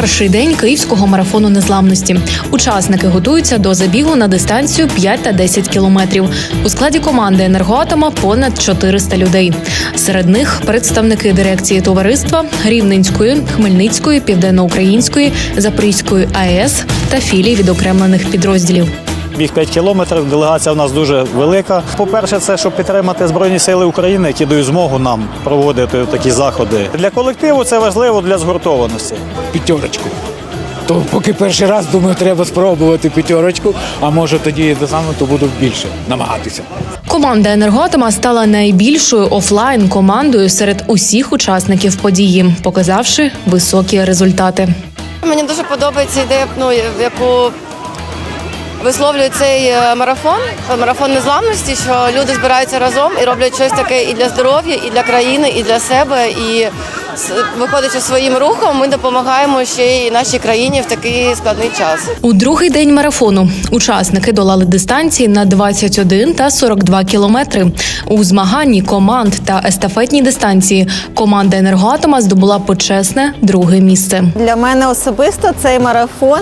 перший день київського марафону незламності. Учасники готуються до забігу на дистанцію 5 та 10 кілометрів. У складі команди енергоатома понад 400 людей. Серед них представники дирекції товариства Рівненської, Хмельницької, Південноукраїнської, Запорізької АЕС та філій відокремлених підрозділів. Біг 5 кілометрів. Делегація у нас дуже велика. По-перше, це щоб підтримати Збройні Сили України, які дають змогу нам проводити такі заходи. Для колективу це важливо для згуртованості. п'ятерочку. То поки перший раз думаю, треба спробувати п'ятерочку, а може тоді до саме то буду більше намагатися. Команда енергоатома стала найбільшою офлайн командою серед усіх учасників події, показавши високі результати. Мені дуже подобається ідея, ну, яку висловлює цей е, марафон, марафон незламності, що люди збираються разом і роблять щось таке і для здоров'я, і для країни, і для себе. І виходячи своїм рухом, ми допомагаємо ще й нашій країні в такий складний час. У другий день марафону учасники долали дистанції на 21 та 42 кілометри. У змаганні команд та естафетній дистанції команда енергоатома здобула почесне друге місце. Для мене особисто цей марафон.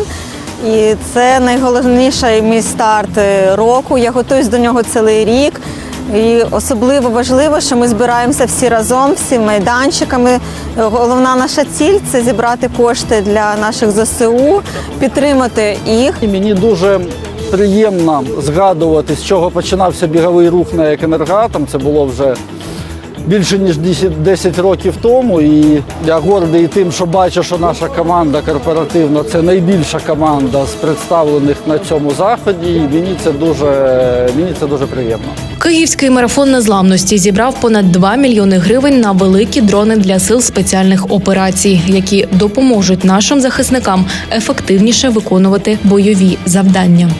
І це найголовніший мій старт е, року. Я готуюсь до нього цілий рік. І особливо важливо, що ми збираємося всі разом, всі майданчиками. Головна наша ціль це зібрати кошти для наших ЗСУ, підтримати їх. І мені дуже приємно згадувати, з чого починався біговий рух на екенергатом. Це було вже більше ніж 10 10 років тому. І я гордий тим, що бачу, що наша команда корпоративна це найбільша команда з представлених на цьому заході. І мені це дуже, мені це дуже приємно. Київський марафон незламності зібрав понад 2 мільйони гривень на великі дрони для сил спеціальних операцій, які допоможуть нашим захисникам ефективніше виконувати бойові завдання.